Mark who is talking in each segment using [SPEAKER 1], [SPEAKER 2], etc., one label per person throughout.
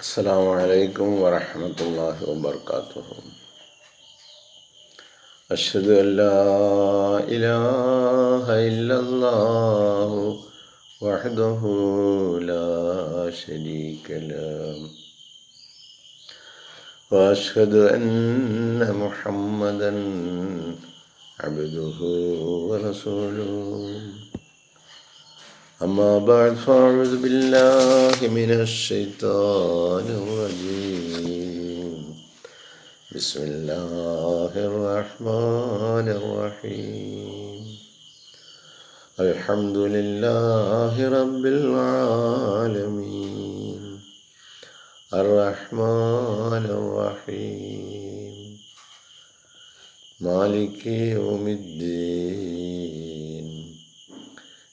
[SPEAKER 1] السلام عليكم ورحمة الله وبركاته. أشهد أن لا إله إلا الله وحده لا شريك له. وأشهد أن محمدا عبده ورسوله. أما بعد فأعوذ بالله من الشيطان الرجيم. بسم الله الرحمن الرحيم. الحمد لله رب العالمين. الرحمن الرحيم. مالك يوم الدين.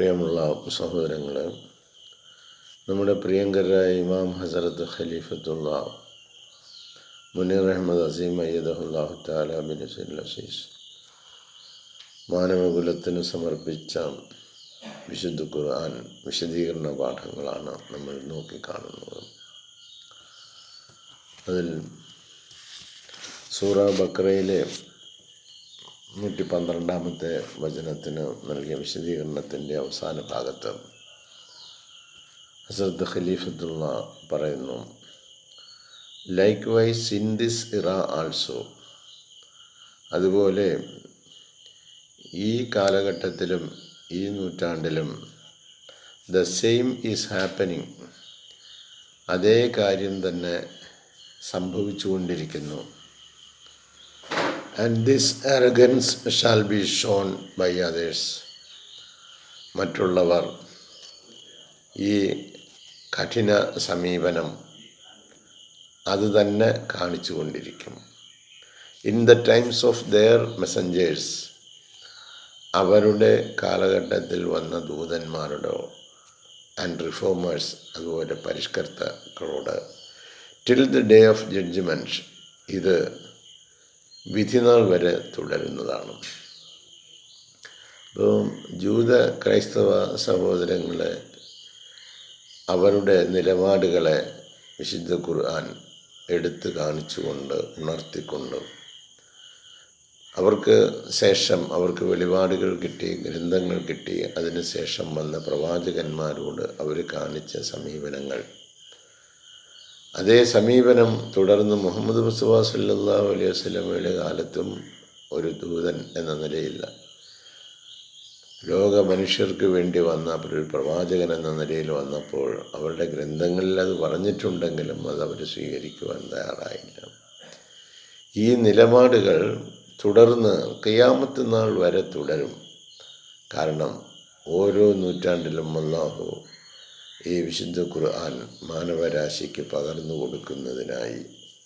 [SPEAKER 1] പ്രിയമുള്ള സഹോദരങ്ങൾ നമ്മുടെ പ്രിയങ്കരായ ഇമാം ഹസരത്ത് ഖലീഫത്തുള്ള മുനീർ അഹമ്മദ് അസീം അയ്യദുല്ലാഹു താലാബിൻ അസീസ് മാനവകുലത്തിന് സമർപ്പിച്ച വിശുദ്ധ ഖുർആൻ വിശദീകരണ പാഠങ്ങളാണ് നമ്മൾ നോക്കിക്കാണുന്നത്. അതിൽ സൂറ ബക്രയിലെ നൂറ്റി പന്ത്രണ്ടാമത്തെ വചനത്തിന് നൽകിയ വിശദീകരണത്തിന്റെ അവസാന ഭാഗത്ത് ഹസരത്ത് ഖലീഫത്തുള്ള പറയുന്നു likewise in this era also അതുപോലെ ഈ കാലഘട്ടത്തിലും ഈ നൂറ്റാണ്ടിലും ദ സെയിം ഈസ് ഹാപ്പനിങ് അതേ കാര്യം തന്നെ സംഭവിച്ചുകൊണ്ടിരിക്കുന്നു. And this arrogance shall be shown by others മറ്റുള്ളവർ ഈ കഠിന സമീപനം അത് തന്നെ കാണിച്ചു കൊണ്ടിരിക്കും. In the times of their messengers അവരുടെ കാലഘട്ടത്തിൽ വന്ന ദൂതന്മാരുടെ ആൻഡ് റിഫോമേഴ്സ് അതുപോലെ പരിഷ്കർത്താക്കളോട് till the day of judgement ഇത് വിധിനാൾ വരെ തുടരുന്നതാണ്. അപ്പോൾ ജൂത ക്രൈസ്തവ സഹോദരങ്ങളെ അവരുടെ നിലപാടുകളെ വിശുദ്ധ ഖുർആൻ എടുത്തു കാണിച്ചുകൊണ്ട് ഉണർത്തിക്കൊണ്ട് അവർക്ക് ശേഷം അവർക്ക് വെളിപാടുകൾ കിട്ടി ഗ്രന്ഥങ്ങൾ കിട്ടി. അതിനുശേഷം വന്ന പ്രവാചകന്മാരോട് അവർ കാണിച്ച സമീപനങ്ങൾ. അതേ സമീപനം തുടർന്ന് മുഹമ്മദ് മുസ്തഫ സല്ലാ അലൈഹി വസ്ലമയുടെ കാലത്തും ഒരു ദൂതൻ എന്ന നിലയില്ല. ലോക മനുഷ്യർക്ക് വേണ്ടി വന്ന ഒരു പ്രവാചകൻ എന്ന നിലയിൽ വന്നപ്പോൾ അവരുടെ ഗ്രന്ഥങ്ങളിൽ അത് പറഞ്ഞിട്ടുണ്ടെങ്കിലും അത് അവർ സ്വീകരിക്കുവാൻ തയ്യാറായില്ല. ഈ നിലപാടുകൾ തുടർന്ന് കയ്യാമത്ത് നാൾ വരെ തുടരും. കാരണം ഓരോ നൂറ്റാണ്ടിലും അള്ളാഹു ഈ വിശുദ്ധ ഖുർആൻ മാനവരാശിക്ക് പകർന്നു കൊടുക്കുന്നതിനായി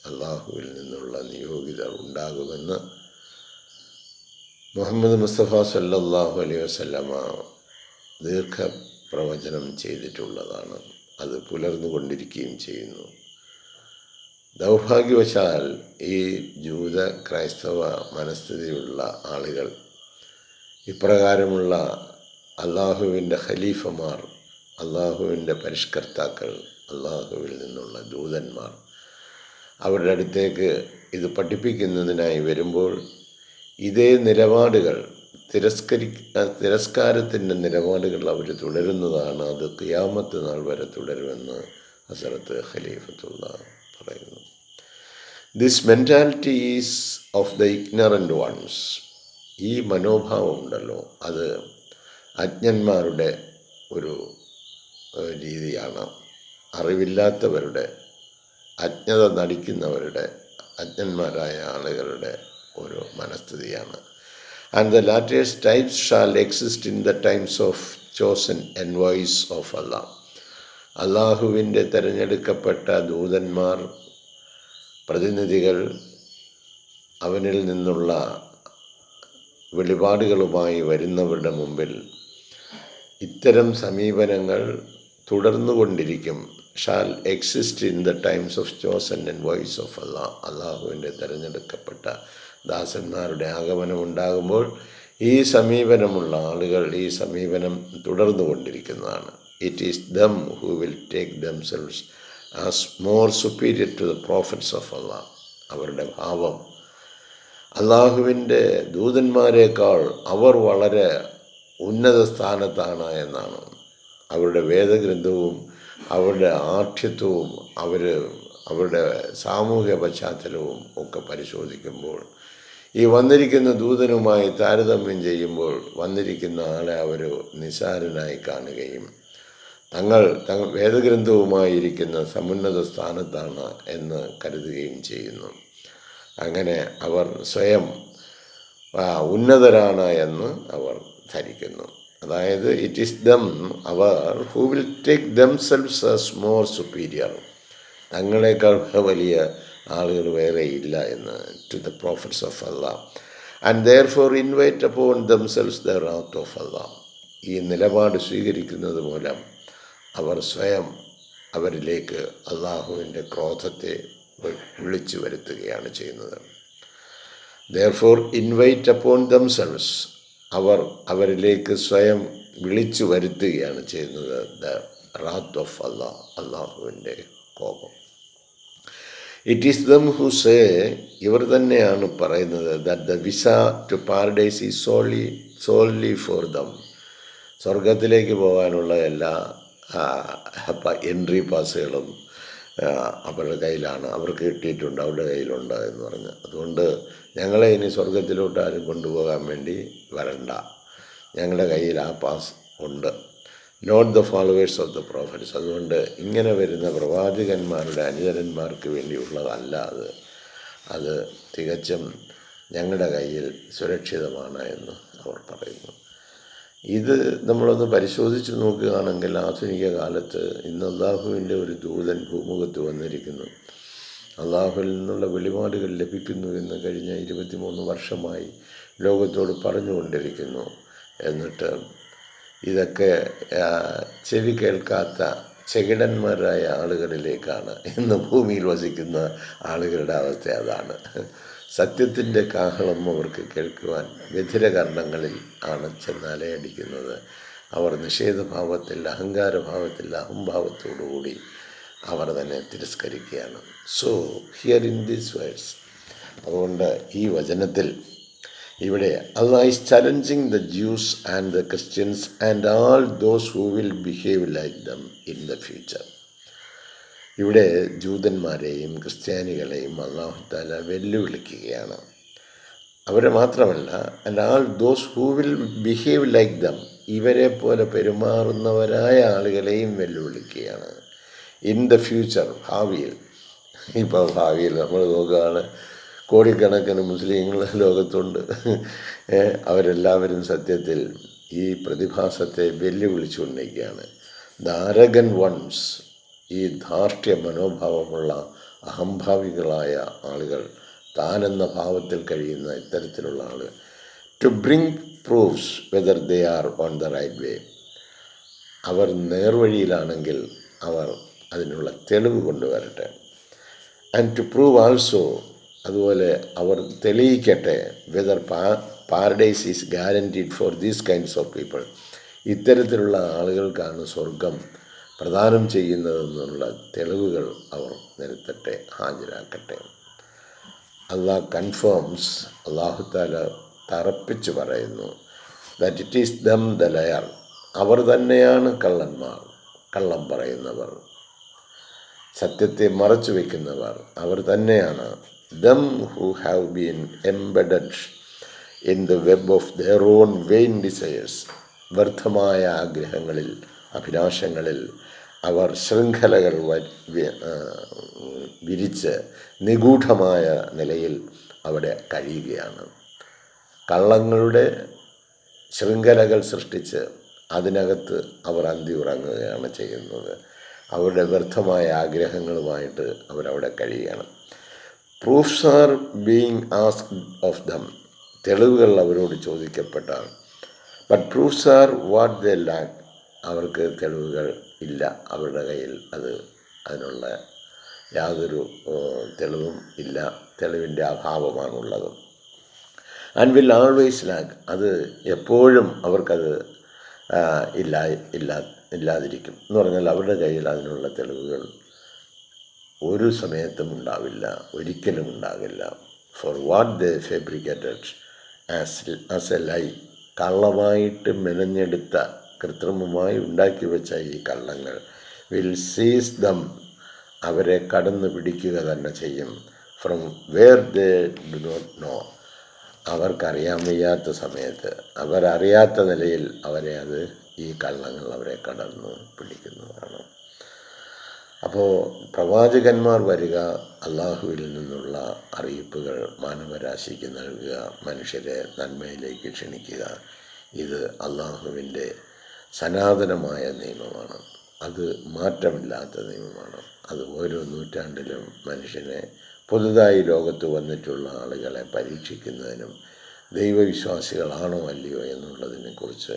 [SPEAKER 1] അള്ളാഹുവിൽ നിന്നുള്ള നിയോഗിതർ ഉണ്ടാകുമെന്ന് മുഹമ്മദ് മുസ്തഫ സല്ലാഹു അലൈഹി വസ്ലമ ദീർഘ പ്രവചനം ചെയ്തിട്ടുള്ളതാണ്. അത് പുലർന്നുകൊണ്ടിരിക്കുകയും ചെയ്യുന്നു. ദൗഭാഗ്യവശാൽ ഈ ജൂത ക്രൈസ്തവ മനസ്ഥിതിയുള്ള ആളുകൾ ഇപ്രകാരമുള്ള അള്ളാഹുവിന്റെ ഖലീഫമാർ അള്ളാഹുവിന്റെ പരിഷ്കർത്താക്കൾ അള്ളാഹുവിൽ നിന്നുള്ള ദൂതന്മാർ അവരുടെ അടുത്തേക്ക് ഇത് പഠിപ്പിക്കുന്നതിനായി വരുമ്പോൾ ഇതേ നിലപാടുകൾ തിരസ്കരി തിരസ്കാരത്തിന്റെ നിലപാടുകൾ അവർ തുടരുന്നതാണ്. അത് ക്യാമത്ത് നാൾ വരെ തുടരുമെന്ന് ഹസരത്ത് ഖലീഫത്തുള്ള പറയുന്നു. This mentality is of the ignorant ones ഈ മനോഭാവം ഉണ്ടല്ലോ. അത് അജ്ഞന്മാരുടെ ഒരു രീതിയാണ്. അറിവില്ലാത്തവരുടെ അജ്ഞത നടിക്കുന്നവരുടെ അജ്ഞന്മാരായ ആളുകളുടെ ഒരു മനസ്ഥിതിയാണ്. And the latter's types shall exist in the times of chosen envoys of Allah അള്ളാഹുവിന്റെ തിരഞ്ഞെടുക്കപ്പെട്ട ദൂതന്മാർ പ്രതിനിധികൾ അവനിൽ നിന്നുള്ള വെളിപാടുകളുമായി വരുന്നവരുടെ മുമ്പിൽ ഇത്തരം സമീപനങ്ങൾ തുടർന്നുകൊണ്ടിരിക്കും. Shall exist in the times of chosen envoys of Allah അള്ളാഹുവിന്റെ തിരഞ്ഞെടുക്കപ്പെട്ട ദാസന്മാരുടെ ആഗമനം ഉണ്ടാകുമ്പോൾ ഈ സമീപനമുള്ള ആളുകൾ ഈ സമീപനം തുടർന്നുകൊണ്ടിരിക്കുന്നതാണ്. It is them who will take themselves as more superior to the prophets of Allah അവരുടെ ഭാവം. അള്ളാഹുവിന്റെ ദൂതന്മാരെക്കാൾ അവർ വളരെ ഉന്നത സ്ഥാനത്താണ് എന്നാണ്. അവരുടെ വേദഗ്രന്ഥവും അവരുടെ ആഠ്യത്വവും അവർ അവരുടെ സാമൂഹ്യ പശ്ചാത്തലവും ഒക്കെ പരിശോധിക്കുമ്പോൾ ഈ വന്നിരിക്കുന്ന ദൂതനുമായി താരതമ്യം ചെയ്യുമ്പോൾ വന്നിരിക്കുന്ന ആളെ അവർ നിസാരനായി കാണുകയും തങ്ങൾ തങ്ങൾ വേദഗ്രന്ഥവുമായിരിക്കുന്ന സമുന്നത സ്ഥാനത്താണ് എന്ന് കരുതുകയും ചെയ്യുന്നു. അങ്ങനെ അവർ സ്വയം ഉന്നതരാണ് എന്ന് അവർ ധരിക്കുന്നു. അതായത് it is them our who will take themselves as more superior തങ്ങളെക്കാൾ വലിയ ആളുകൾ വേറെ ഇല്ല എന്ന് to the prophets of Allah and therefore invite upon themselves the wrath of Allah ഈ നിലപാട് സ്വീകരിക്കുന്നത് മൂലം അവർ സ്വയം അവരിലേക്ക് അള്ളാഹുവിന്റെ ക്രോധത്തെ വിളിച്ചു വരുത്തുകയാണ് ചെയ്യുന്നത്. ദർഫോർ ഇൻവൈറ്റ് അപ്പോൺ ദംസെൽസ് അവർ അവരിലേക്ക് സ്വയം വിളിച്ചു വരുത്തുകയാണ് ചെയ്യുന്നത്. ദ റാത്ത് ഓഫ് അള്ളാഹ് അള്ളാഹുവിന്റെ കോപം. It is them who say ഇവർ തന്നെയാണ് പറയുന്നത് that the visa to paradise is solely solely for them സ്വർഗത്തിലേക്ക് പോകാനുള്ള എല്ലാ എൻട്രി പാസുകളും അവരുടെ കയ്യിലാണ്. അവർക്ക് കിട്ടിയിട്ടുണ്ട് അവരുടെ കയ്യിലുണ്ട് എന്ന് പറഞ്ഞ്. അതുകൊണ്ട് ഞങ്ങളെ ഇനി സ്വർഗത്തിലോട്ട് ആരും കൊണ്ടുപോകാൻ വേണ്ടി വരണ്ട. ഞങ്ങളുടെ കയ്യിൽ ആ പാസ് ഉണ്ട്. Not the followers of the prophets അതുകൊണ്ട് ഇങ്ങനെ വരുന്ന പ്രവാചകന്മാരുടെ അനുചരന്മാർക്ക് വേണ്ടിയുള്ളതല്ല അത്. അത് തികച്ചും ഞങ്ങളുടെ കയ്യിൽ സുരക്ഷിതമാണ് എന്ന് അവർ പറയുന്നു. ഇത് നമ്മളൊന്ന് പരിശോധിച്ച് നോക്കുകയാണെങ്കിൽ ആധുനിക കാലത്ത് ഇന്ന് അള്ളാഹുവിന്റെ ഒരു ദൂതൻ ഭൂമുഖത്ത് വന്നിരിക്കുന്നു. അള്ളാഹുവിൽ നിന്നുള്ള വെളിപാടുകൾ ലഭിക്കുന്നു എന്ന് കഴിഞ്ഞ ഇരുപത്തിമൂന്ന് വർഷമായി ലോകത്തോട് പറഞ്ഞുകൊണ്ടിരിക്കുന്നു. എന്നിട്ട് ഇതൊക്കെ ചെവി കേൾക്കാത്ത ചെകിടന്മാരായ ആളുകളിലേക്കാണ് ഇന്ന് ഭൂമിയിൽ വസിക്കുന്ന ആളുകളുടെ അവസ്ഥ അതാണ്. സത്യത്തിന്റെ കാഹളം അവർക്ക് കേൾക്കുവാൻ വ്യതിരകർണങ്ങളിൽ ആണ് ചെന്നാലയടിക്കുന്നത് അവർ നിഷേധഭാവത്തിൽ അഹങ്കാരഭാവത്തിൽ അഹംഭാവത്തോടുകൂടി അവർ തന്നെ തിരസ്കരിക്കുകയാണ്. So here in these words അതുകൊണ്ട് ഈ വചനത്തിൽ ഇവിടെ Allah is challenging the Jews and the Christians and all those who will behave like them in the future ഇവിടെ ജൂതന്മാരെയും ക്രിസ്ത്യാനികളെയും അള്ളാഹുത്താല വെല്ലുവിളിക്കുകയാണ്. അവരെ മാത്രമല്ല and all those who will behave like them ഇവരെ പോലെ പെരുമാറുന്നവരായ ആളുകളെയും വെല്ലുവിളിക്കുകയാണ്. ഇൻ ദ ഫ്യൂച്ചർ ഭാവിയിൽ ഇപ്പോൾ ഭാവിയിൽ നമ്മൾ നോക്കുകയാണ് കോടിക്കണക്കിന് മുസ്ലിങ്ങൾ ലോകത്തുണ്ട്. അവരെല്ലാവരും സത്യത്തിൽ ഈ പ്രതിഭാസത്തെ വെല്ലുവിളിച്ചുകൊണ്ടിരിക്കുകയാണ്. ദ വൺസ് ഈ ധാർഷ്ട്യ മനോഭാവമുള്ള അഹംഭാവികളായ ആളുകൾ താനെന്ന ഭാവത്തിൽ കഴിയുന്ന ഇത്തരത്തിലുള്ള ആളുകൾ to bring proofs whether they are on the right way അവർ നേർവഴിയിലാണെങ്കിൽ അവർ അതിനുള്ള തെളിവ് കൊണ്ടുവരട്ടെ. ആൻഡ് ടു പ്രൂവ് ആൾസോ അതുപോലെ അവർ തെളിയിക്കട്ടെ വെദർ പാ paradise is guaranteed for these kinds of people ഇത്തരത്തിലുള്ള ആളുകൾക്കാണ് സ്വർഗം പ്രദാനം ചെയ്യുന്നതെന്നുള്ള തെളിവുകൾ അവർ നിരത്തട്ടെ ഹാജരാക്കട്ടെ. അള്ളാഹ് കൺഫേംസ് അള്ളാഹുത്താല തറപ്പിച്ചു പറയുന്നു that it is them the liar അവർ തന്നെയാണ് കള്ളന്മാർ കള്ളം പറയുന്നവർ. സത്യത്തെ മറച്ചു വയ്ക്കുന്നവർ അവർ തന്നെയാണ്. Them who have been embedded in the web of their own vain desires വ്യർത്ഥമായ ആഗ്രഹങ്ങളിൽ അഭിലാഷങ്ങളിൽ അവർ ശൃംഖലകൾ വിരിച്ച് നിഗൂഢമായ നിലയിൽ അവിടെ കഴിയുകയാണ്. കള്ളങ്ങളുടെ ശൃംഖലകൾ സൃഷ്ടിച്ച് അതിനകത്ത് അവർ അന്തി ഉറങ്ങുകയാണ് ചെയ്യുന്നത്. അവരുടെ വ്യർത്ഥമായ ആഗ്രഹങ്ങളുമായിട്ട് അവരവിടെ കഴിയുകയാണ്. Proofs are being asked of them തെളിവുകൾ അവരോട് ചോദിക്കപ്പെട്ടാണ്. But proofs are what the lack അവർക്ക് തെളിവുകൾ ഇല്ല. അവരുടെ കയ്യിൽ അത് അതിനുള്ള യാതൊരു തെളിവും ഇല്ല. തെളിവിന്റെ അഭാവമാണുള്ളത്. ആൻഡ് വിൽ ആൾവേസ് ലാക്ക് അത് എപ്പോഴും അവർക്കത് ഇല്ല ഇല്ല ഇല്ലാതിരിക്കും. എന്ന് പറഞ്ഞാൽ അവരുടെ കയ്യിൽ അതിനുള്ള തെളിവുകൾ ഒരു സമയത്തും ഉണ്ടാവില്ല. ഒരിക്കലും ഉണ്ടാകില്ല. For what the fabricated as as a lie കള്ളമായിട്ട് മെനഞ്ഞെടുത്ത കൃത്രിമമായി ഉണ്ടാക്കി വെച്ച ഈ കള്ളങ്ങൾ. വിൽ സീസ് ദം അവരെ കടന്നു പിടിക്കുക തന്നെ ചെയ്യും. From where they do not know അവർക്കറിയാൻ വയ്യാത്ത സമയത്ത്. അവരറിയാത്ത നിലയിൽ അവരെ അത് ഈ കള്ളങ്ങൾ അവരെ കടന്നു പിടിക്കുന്നതാണ്. അപ്പോൾ പ്രവാചകന്മാർ വരിക അള്ളാഹുവിൽ നിന്നുള്ള അറിയിപ്പുകൾ മാനവരാശിക്ക് നൽകുക മനുഷ്യരെ നന്മയിലേക്ക് ക്ഷണിക്കുക. ഇത് അള്ളാഹുവിന്റെ സനാതനമായ നിയമമാണ്. അത് മാറ്റമില്ലാത്ത നിയമമാണ്. അത് ഓരോ നൂറ്റാണ്ടിലും മനുഷ്യനെ പുതുതായി ലോകത്ത് വന്നിട്ടുള്ള ആളുകളെ പരീക്ഷിക്കുന്നതിനും ദൈവവിശ്വാസികളാണോ അല്ലയോ എന്നുള്ളതിനെക്കുറിച്ച്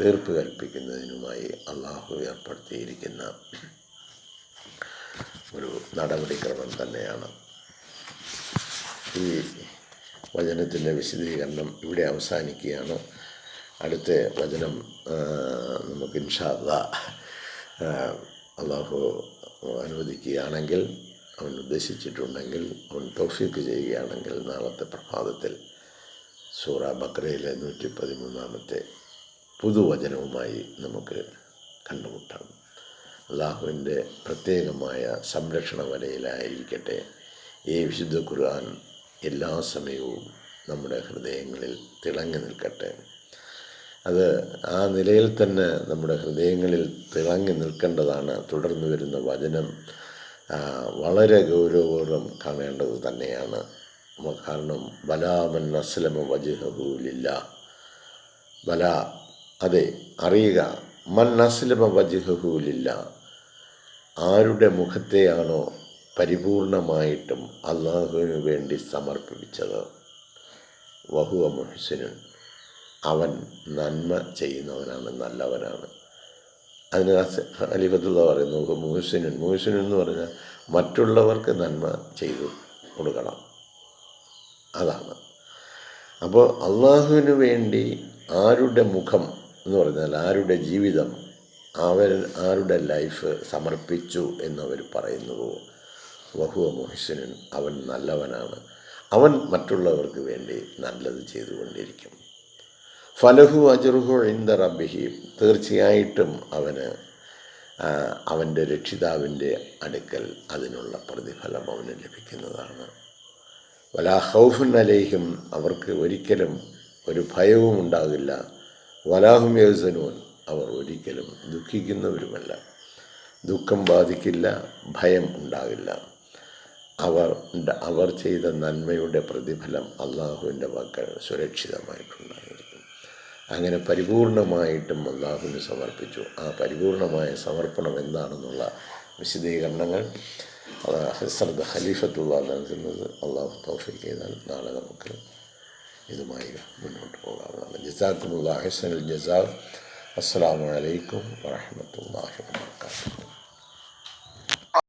[SPEAKER 1] തീർപ്പ് കൽപ്പിക്കുന്നതിനുമായി അള്ളാഹു ഏർപ്പെടുത്തിയിരിക്കുന്ന ഒരു നടപടിക്രമം തന്നെയാണ്. ഈ വചനത്തിന്റെ വിശദീകരണം ഇവിടെ അവസാനിക്കുകയാണ്. അടുത്ത വചനം നമുക്ക് ഇൻഷാല്ല അള്ളാഹു അനുവദിക്കുകയാണെങ്കിൽ അവൻ ഉദ്ദേശിച്ചിട്ടുണ്ടെങ്കിൽ അവൻ തോഫീക്ക് ചെയ്യുകയാണെങ്കിൽ നാളത്തെ പ്രഭാതത്തിൽ സൂറ ബക്രയിലെ നൂറ്റി പതിമൂന്നാമത്തെ പുതുവചനവുമായി നമുക്ക് കണ്ടുമുട്ടാം. അള്ളാഹുവിന്റെ പ്രത്യേകമായ സംരക്ഷണ വലയിലായിരിക്കട്ടെ. ഈ വിശുദ്ധ ഖുർആൻ എല്ലാ സമയവും നമ്മുടെ ഹൃദയങ്ങളിൽ തിളങ്ങി നിൽക്കട്ടെ. അത് ആ നിലയിൽ തന്നെ നമ്മുടെ ഹൃദയങ്ങളിൽ തിളങ്ങി നിൽക്കേണ്ടതാണ് തുടർന്ന് വരുന്ന വചനം വളരെ ഗൗരവപൂർവം കാണേണ്ടത് തന്നെയാണ്. കാരണം ബലാമൻ അസ്ലമ വജുഹൂലില്ല ബല അതെ അറിയുക മൻ അസ്ലമ വജുഹൂലില്ല ആരുടെ മുഖത്തെയാണോ പരിപൂർണമായിട്ടും അള്ളാഹുവിന് വേണ്ടി സമർപ്പിച്ചത് വഹുവ മുഹസിനുൻ. അവൻ നന്മ ചെയ്യുന്നവനാണ് നല്ലവനാണ്. അതിന് അലിബത്തുള്ള പറയുന്നു മുഹസിനുൻ മുഹസിനുൻ എന്ന് പറഞ്ഞാൽ മറ്റുള്ളവർക്ക് നന്മ ചെയ്തു കൊടുക്കണം. അതാണ്. അപ്പോൾ അള്ളാഹുവിന് വേണ്ടി ആരുടെ മുഖം എന്ന് പറഞ്ഞാൽ ആരുടെ ജീവിതം അവർ ആരുടെ ലൈഫ് സമർപ്പിച്ചു എന്നവർ പറയുന്നുവോ വഹുവ മുഹസിനൻ അവൻ നല്ലവനാണ്. അവൻ മറ്റുള്ളവർക്ക് വേണ്ടി നല്ലത് ചെയ്തുകൊണ്ടിരിക്കും. ഫലഹു അജുർഹു ഇന്ദ റബ്ബിഹി. തീർച്ചയായിട്ടും അവന് അവന്റെ രക്ഷിതാവിന്റെ അടുക്കൽ അതിനുള്ള പ്രതിഫലം അവന് ലഭിക്കുന്നതാണ്. വലാ ഹൗഫുൻ അലേഹിം അവർക്ക് ഒരിക്കലും ഒരു ഭയവും ഉണ്ടാകില്ല. വലാഹും യോസനുവൻ അവർ ഒരിക്കലും ദുഃഖിക്കുന്നവരുമല്ല. ദുഃഖം ബാധിക്കില്ല ഭയം ഉണ്ടാകില്ല. അവർ അവർ ചെയ്ത നന്മയുടെ പ്രതിഫലം അള്ളാഹുവിന്റെ മക്കൾ സുരക്ഷിതമായിട്ടുണ്ടായിരിക്കും അങ്ങനെ പരിപൂർണമായിട്ടും അള്ളാഹുവിന് സമർപ്പിച്ചു. ആ പരിപൂർണമായ സമർപ്പണം എന്താണെന്നുള്ള വിശദീകരണങ്ങൾ ഹസ്രദ് ഖലീഫത്തുള്ള നൽകുന്നത് അള്ളാഹു തൗഫീഖ് ചെയ്താൽ നാളെ നമുക്ക് ഇതുമായി മുന്നോട്ട് പോകാവുന്നതാണ്. ജസാക്കുമുള്ള ഹസ്സൻ ജസാ. അസ്സാം വലൈക്കും വാഹമത്തല്ലാഹി വാത്തു